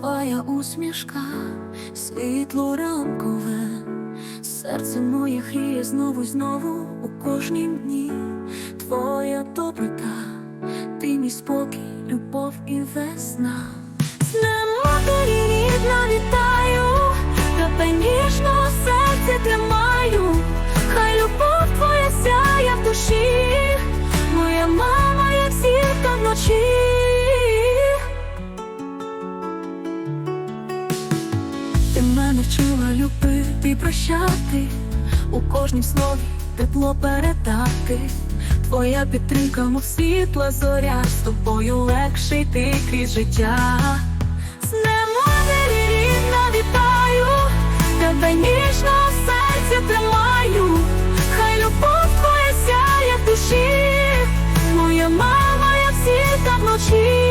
твоя усмішка, світло ранкове, серце моє гріє знову й знову у кожнім дні. Твоя доброта, ти мій спокій, любов і весна. З днем рідна вітаю, тебе ніжно в серці тримаю, хай любов твоя сяє в душі, моя мама, як зірка вночі. навчила любити і прощати, у кожній слові тепло передати, твоя підтримка, мов світла зоря, з тобою легше йти крізь життя. З днем матері рідна вітаю, тебе ніжно в серці тримаю, хай любов твоя сяє в душі, моя мама, я як та вночі.